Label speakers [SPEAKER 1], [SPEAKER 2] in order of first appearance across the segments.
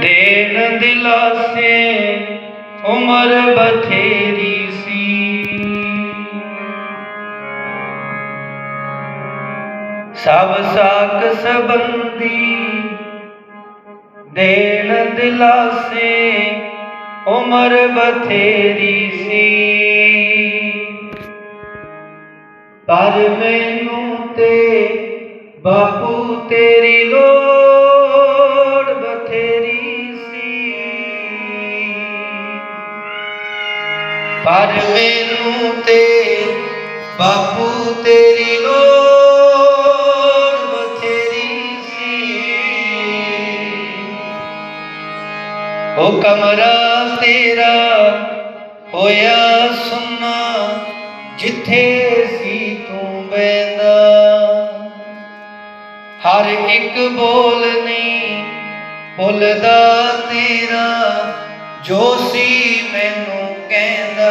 [SPEAKER 1] ਦੇਣ ਦਿਲਾਸੇ, ਉਮਰ ਬਥੇਰੀ ਸੀ। ਸਭ ਸਾਕ ਸੰਬੰਧੀ ਦੇਣ ਦਿਲਾਸੇ, ਉਮਰ ਬਥੇਰੀ ਸੀ। ਪਰ ਮੈਨੂੰ ਤੇ ਬਾਪੂ ਤੇਰੀ ਲੋੜ ਪਰ ਮੈਨੂੰ ਤੇ ਬਾਪੂ ਤੇਰੀ ਲੋੜ ਬਥੇਰੀ ਸੀ। ਉਹ ਕਮਰਾ ਤੇਰਾ ਹੋਇਆ ਸੁਨਾ, ਜਿੱਥੇ ਸੀ ਤੂੰ ਬੈਂਦਾ ਹਰ ਇੱਕ ਬੋਲ ਨਹੀਂ ਭੁੱਲਦਾ ਤੇਰਾ, ਜੋ ਸੀ ਮੈਨੂੰ ਕਹਿੰਦਾ,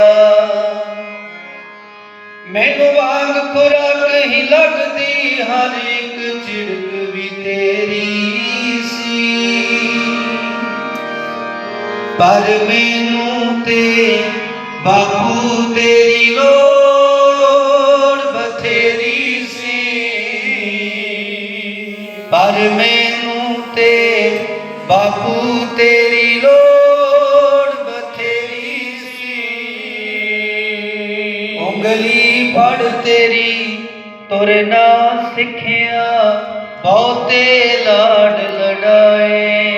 [SPEAKER 1] ਮੈਨੂੰ ਵਾਂਗ ਖੁਰਾਕ ਹੀ ਲੱਗਦੀ, ਹਰ ਇੱਕ ਝਿੜਕ ਵੀ ਤੇਰੀ ਸੀ। ਪਰ ਮੈਨੂੰ ਤੇ ਬਾਪੂ ਤੇਰੀ ਲੋੜ ਬਥੇਰੀ ਸੀ। ਪਰ ਮੈਨੂੰ ਤੇ ਬਾਪੂ ਫੜ ਤੇਰੀ ਤੁਰਨਾ ਸਿੱਖਿਆ, ਬਹੁਤੇ ਲਾਡ ਲੜਾਏ।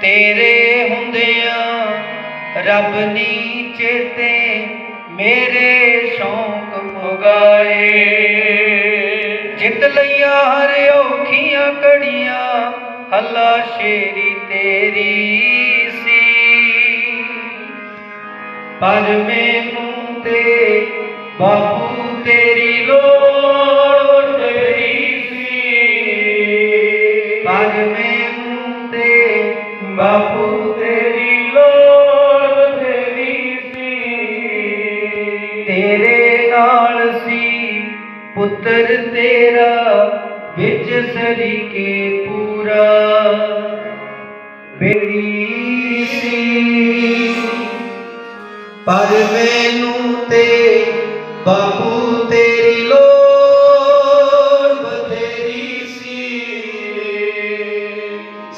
[SPEAKER 1] ਤੇਰੇ ਹੁੰਦਿਆਂ ਰੱਬ ਨੀ ਚੇਤੇ, ਮੇਰੇ ਸ਼ੌਂਕ ਪੁਗਾਏ ਜਿੱਤ ਲਈਆਂ ਹਰ ਔਖੀਆਂ ਘੜੀਆਂ, ਹੱਲਾ ਸ਼ੇਰੀ ਤੇਰੀ ਸੀ। ਪਰ ਮੈਨੂੰ ਤੇ ਬਾਪੂ ਤੇਰੀ ਲੋੜ ਤੇਰੀ ਸੀ। ਪਰ ਮੈਨੂੰ ਤੇ ਬਾਪੂ ਤੇਰੀ ਲੋੜ ਤੇਰੀ ਸੀ। ਤੇਰੇ ਨਾਲ ਸੀ ਪੁੱਤਰ ਤੇਰਾ, ਵਿੱਚ ਸਰੀਕੇ ਪੂਰਾ। ਬੇੜੀ ਸੀ। ਪਰ ਮੈਨੂੰ ਤੇ ਬਾਪੂ ਤੇਰੀ ਲੋੜ ਬਥੇਰੀ ਸੀ।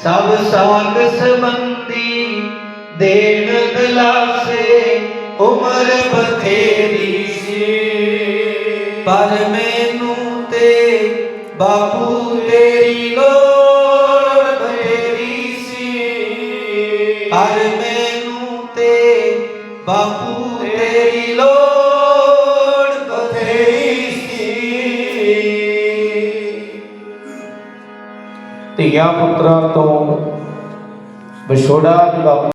[SPEAKER 1] ਸਭ ਸਾਗ ਸੰਬੰਧੀ ਦੇਣ ਦਿਲਾਸੇ ਉਮਰ ਬਥੇਰੀ ਸੀ। ਪਰ ਮੈਨੂੰ ਤੇ ਬਾਪੂ ਤੇਰੀ ਲੋੜ ਬਥੇਰੀ ਸੀ। ਪਰ ਮੈਨੂੰ ਤੇ ਬਾਪੂ ਤੇਰੀ ਲੋੜ
[SPEAKER 2] ਧੀਆਂ ਪੁੱਤਰਾਂ ਤੋਂ ਵਿਛੋੜਾ ਬਾਪੂ